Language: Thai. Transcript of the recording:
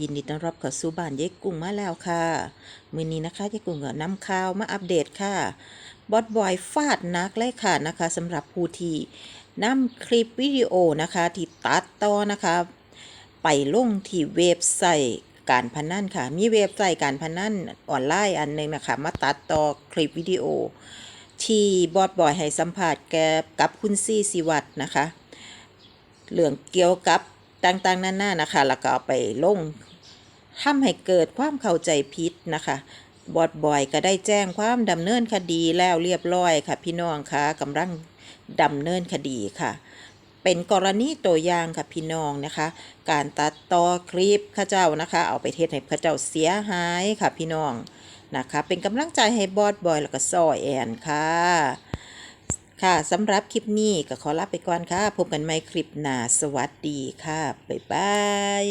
ยินดีต้อนรับเข้าสู่บ้านเยายกุ้งมาแล้วค่ะ มื้อนี้นะคะเยายกุ้งก็นำข่าวมาอัปเดตค่ะบอสบอยฟาดนักเลยค่ะนะคะสำหรับผู้ที่นำคลิปวิดีโอนะคะที่ตัดต่อนะคะ ไปลงที่เว็บไซต์การพนันค่ะ มีเว็บไซต์การพนันออนไลน์อันหนึงนะคะมาตัดต่อคลิปวิดีโอ ที่บอสบอยให้สัมภาษณ์แกกับคุณซีสิวัตรนะคะเรื่องเกี่ยวกับ ต่างๆนานานะคะ แล้วก็เอาไปลงทำให้เกิดความเข้าใจผิดนะคะบอดบอยก็ได้แจ้งความดำเนินคดีแล้วเรียบร้อยค่ะ พี่น้องคะกำลังดำเนินคดีค่ะ เป็นกรณีตัวอย่างค่ะพี่น้องนะคะ การตัดต่อคลิปข้าเจ้านะคะ เอาไปเทศให้ข้าเจ้าเสียหายค่ะพี่น้องนะคะ เป็นกำลังใจให้บอดบอยแล้วก็ซอยแอนค่ะ ค่ะสำหรับคลิปนี้ก็ขอลาไปก่อนค่ะ พบกันใหม่คลิปหน้าสวัสดีค่ะ บ๊ายบาย